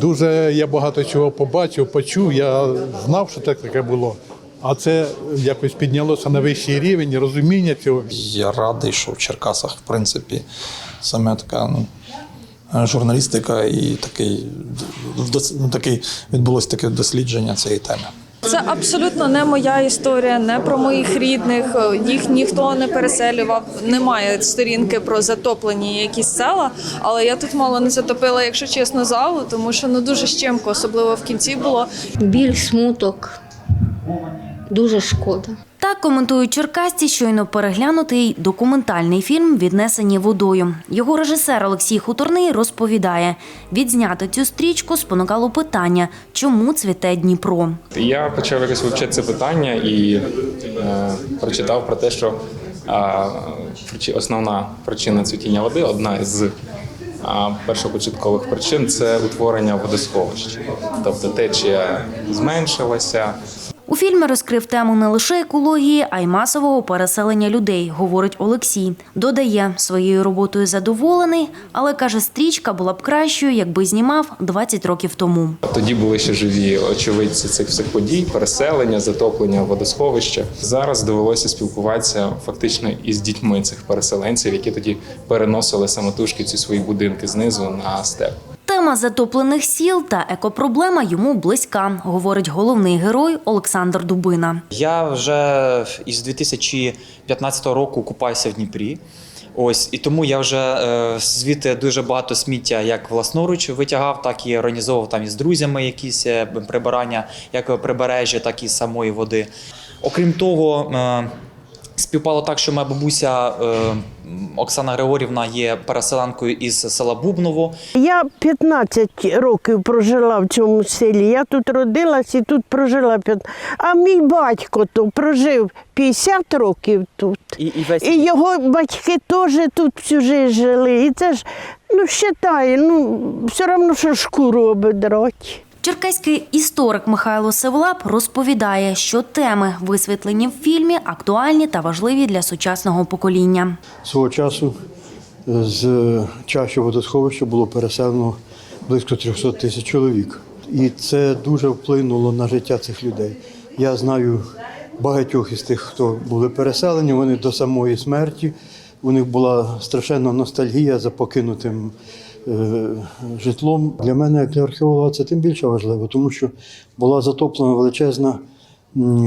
Дуже я багато чого побачив, почув. Я знав, що так таке було. А це якось піднялося на вищий рівень розуміння цього. Я радий, що в Черкасах, в принципі, саме така ну, журналістика і такий, ну, такий відбулося таке дослідження цієї теми. Це абсолютно не моя історія, не про моїх рідних. Їх ніхто не переселював. Немає сторінки про затоплені якісь села. Але я тут мало не затопила, якщо чесно, залу, тому що ну дуже щемко, особливо в кінці було. Біль, смуток. Дуже шкода. Так коментують черкасці щойно переглянутий документальний фільм Віднесені водою. Його режисер Олексій Хуторний розповідає, відзняти цю стрічку спонукало питання, чому цвіте Дніпро. Я почав якось вивчати це питання і е, прочитав про те, що е, основна причина цвітіння води, одна із е, першопочаткових причин це утворення водосховищ. Тобто течія зменшилася, У фільмі розкрив тему не лише екології, а й масового переселення людей, говорить Олексій. Додає, своєю роботою задоволений, але каже, стрічка була б кращою, якби знімав 20 років тому. Тоді були ще живі очевидці цих всіх подій, переселення, затоплення водосховища. Зараз довелося спілкуватися фактично із дітьми цих переселенців, які тоді переносили самотужки ці свої будинки знизу на степ. Тема затоплених сіл та екопроблема йому близька, говорить головний герой Олександр Дубина. Я вже із 2015 року купаюся в Дніпрі. Ось і тому я вже е, звідти дуже багато сміття як власноруч витягав, так і організовував там із друзями якісь е, прибирання, як прибережжя, так і самої води. Окрім того, е, співпало так, що моя бабуся е, Оксана Григорівна є переселенкою із села Бубново. Я 15 років прожила в цьому селі. Я тут родилась і тут прожила 15. А мій батько то прожив 50 років тут. І, і весь І його батьки теж тут всю життя жили. І це ж, ну, вважай, ну, все одно, що шкуру обидрать. Черкаський історик Михайло Севлап розповідає, що теми, висвітлені в фільмі, актуальні та важливі для сучасного покоління. Свого часу з чаші водосховища було переселено близько 300 тисяч чоловік. І це дуже вплинуло на життя цих людей. Я знаю багатьох із тих, хто були переселені, вони до самої смерті. У них була страшенна ностальгія за покинутим е, житлом. Для мене, як для археолога, це тим більше важливо, тому що була затоплена величезна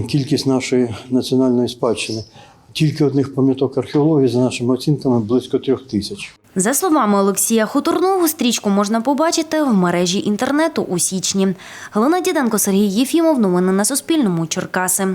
кількість нашої національної спадщини. Тільки одних пам'яток археології, за нашими оцінками, близько трьох тисяч. За словами Олексія Хуторного, стрічку можна побачити в мережі інтернету у січні. Галина Діденко, Сергій Єфімов. Новини на Суспільному. Черкаси.